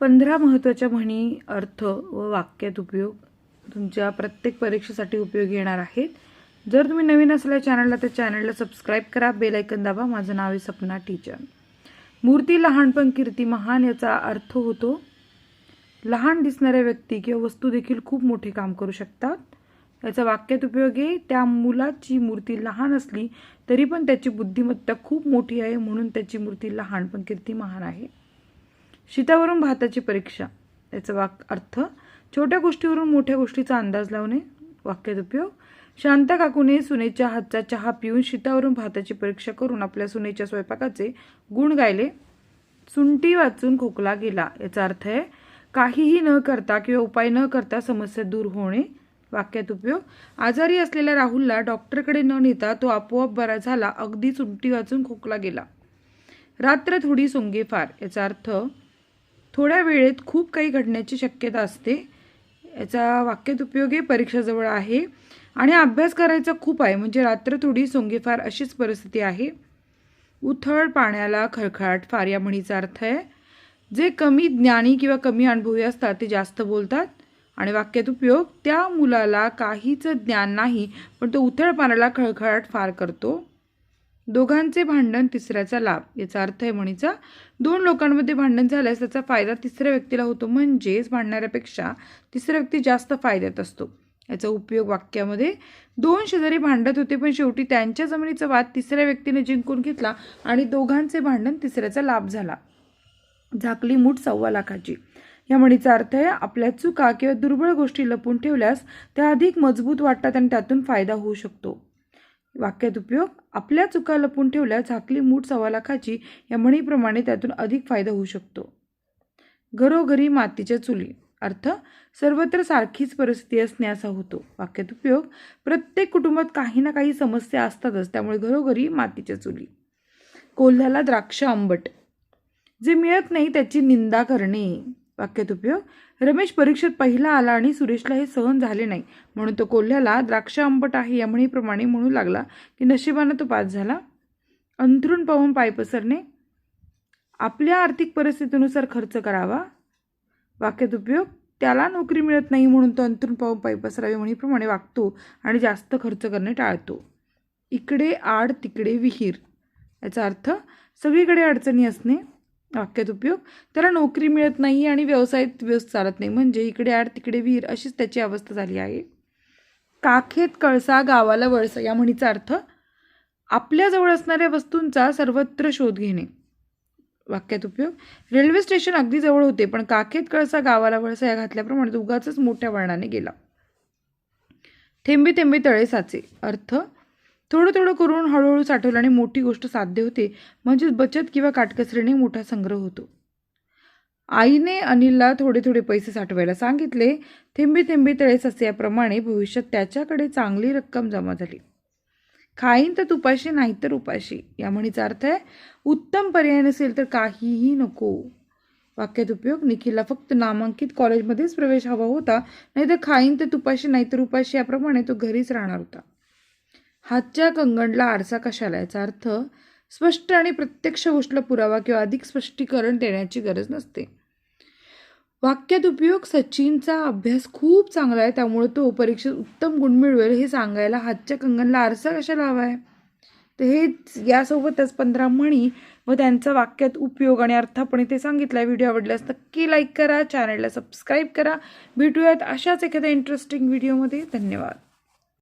पंधरा महत्त्वाच्या म्हणी अर्थ व वाक्यात उपयोग तुमच्या प्रत्येक परीक्षेसाठी उपयोगी येणार आहेत. जर तुम्ही नवीन असल्या चॅनलला तर चॅनलला सबस्क्राईब करा. बेलायकन दाबा. माझं नाव आहे सपना टीचर. मूर्ती लहानपण कीर्ती महान याचा अर्थ होतो लहान दिसणाऱ्या व्यक्ती किंवा वस्तू देखील खूप मोठे काम करू शकतात. याचा वाक्यात उपयोग आहे त्या मुलाची मूर्ती लहान असली तरी पण त्याची बुद्धिमत्ता खूप मोठी आहे म्हणून त्याची मूर्ती लहान पण कीर्ती महान आहे. शीतावरून भाताची परीक्षा. याचा वाक अर्थ छोट्या गोष्टीवरून मोठ्या गोष्टीचा अंदाज लावणे वाक्यात उपयोग. शांता काकूने सुनेच्या हातचा चहा पिऊन शीतावरून भाताची परीक्षा करून आपल्या सुनेच्या स्वयंपाकाचे गुण गायले. सुंटी वाचून खोकला गेला. याचा अर्थ आहे काहीही न करता किंवा उपाय न करता समस्या दूर होणे वाक्यात उपयोग. आजारी असलेल्या राहुलला डॉक्टरकडे न नेता तो आपोआप बरा झाला. अगदी सुंटी वाचून खोकला गेला. रात्र थोडी सोंगे फार. याचा अर्थ थोड्या वेळेत खूप काही घडण्याची शक्यता असते. याचा वाक्यात उपयोग आहे परीक्षाजवळ आहे आणि अभ्यास करायचा खूप आहे. म्हणजे रात्र थोडी सोंगेफार अशीच परिस्थिती आहे. उथळ पाण्याला खळखळाट फार या म्हणीचा अर्थ आहे. जे कमी ज्ञानी किंवा कमी अनुभवी असतात ते जास्त बोलतात. आणि वाक्यात उपयोग त्या मुलाला काहीच ज्ञान नाही पण तो उथळ पाण्याला खळखळाट फार करतो. दोघांचे भांडण तिसऱ्याचा लाभ. याचा अर्थ आहे म्हणीचा दोन लोकांमध्ये भांडण झाल्यास त्याचा फायदा तिसऱ्या व्यक्तीला होतो. म्हणजेच भांडणाऱ्यापेक्षा तिसरा व्यक्ती जास्त फायद्यात असतो. याचा उपयोग वाक्यामध्ये दोन शेजारी भांडत होते पण शेवटी त्यांच्या जमिनीचा वाद तिसऱ्या व्यक्तीने जिंकून घेतला आणि दोघांचे भांडण तिसऱ्याचा लाभ झाला. झाकली मूठ सव्वा लाखाची. या म्हणीचा अर्थ आहे आपल्या चुका किंवा दुर्बळ गोष्टी लपून ठेवल्यास त्या अधिक मजबूत वाटतात आणि त्यातून फायदा होऊ शकतो. वाक्यात उपयोग आपल्या चुका लपून ठेवल्या झाकली मूठ सव्वा लाखाची या म्हणीप्रमाणे त्यातून अधिक फायदा होऊ शकतो. घरोघरी मातीच्या चुली अर्थ सर्वत्र सारखीच परिस्थिती असणे असा होतो. वाक्यात उपयोग प्रत्येक कुटुंबात काही ना काही समस्या असतातच त्यामुळे घरोघरी मातीच्या चुली. कोल्ह्याला द्राक्ष आंबट जे मिळत नाही त्याची निंदा करणे. वाक्यात उपयोग रमेश परीक्षेत पहिला आला आणि सुरेशला हे सहन झाले नाही. म्हणून तो कोल्ह्याला द्राक्ष आंबट आहे या म्हणीप्रमाणे म्हणू लागला की नशिबानं तो पास झाला. अंथरूण पाहून पाय पसरणे. आपल्या आर्थिक परिस्थितीनुसार खर्च करावा. वाक्यात उपयोग त्याला नोकरी मिळत नाही म्हणून तो अंथरून पाहून पाय पसरावे म्हणीप्रमाणे वागतो आणि जास्त खर्च करणे टाळतो. इकडे आड तिकडे विहीर. याचा अर्थ सगळीकडे अडचणी असणे. वाक्यात उपयोग. त्याला नोकरी मिळत नाही आणि व्यवसायात व्यवस्थ चालत नाही. म्हणजे इकडे आड तिकडे विहीर अशीच त्याची अवस्था झाली आहे. काखेत कळसा गावाला वळसा या म्हणीचा अर्थ आपल्याजवळ असणाऱ्या वस्तूंचा सर्वत्र शोध घेणे. वाक्यात उपयोग. रेल्वे स्टेशन अगदी जवळ होते पण काखेत कळसा गावाला वळसा या घातल्याप्रमाणे उगाच मोठ्या वळणाने गेला. थेंबे थेंबे तळे साचे. अर्थ थोडं थोडं करून हळूहळू साठवल्याने मोठी गोष्ट साध्य होते म्हणजेच बचत किंवा काटकसरीने मोठा संग्रह होतो. आईने अनिलला थोडे थोडे पैसे साठवायला सांगितले. थेंबे थेंबे तळेस असल्याप्रमाणे याप्रमाणे भविष्यात त्याच्याकडे चांगली रक्कम जमा झाली. खाईन तर तुपाशी नाही तर उपाशी. या म्हणीचा अर्थ आहे उत्तम पर्याय नसेल तर काहीही नको. वाक्यात उपयोग निखिलला फक्त नामांकित कॉलेजमध्येच प्रवेश हवा होता नाही तर खाईन तर तुपाशी नाही तर उपाशी याप्रमाणे तो घरीच राहणार होता. हातच्या कंगणला आरसा कशाला याचा अर्थ? स्पष्ट आणि प्रत्यक्ष गोष्टीला पुरावा किंवा अधिक स्पष्टीकरण देण्याची गरज नसते. वाक्यात उपयोग सचिनचा अभ्यास खूप चांगला आहे त्यामुळे तो परीक्षेत उत्तम गुण मिळवेल हे सांगायला हातच्या कंगनला आरसा कशाला हवा आहे? तर हेच यासोबतच पंधरा म्हणी व त्यांचा वाक्यात उपयोग आणि अर्थापणे ते सांगितलं आहे व्हिडिओ आवडल्यास नक्की लाईक करा चॅनलला सबस्क्राईब करा. भेटूयात अशाच एखाद्या इंटरेस्टिंग व्हिडिओमध्ये धन्यवाद.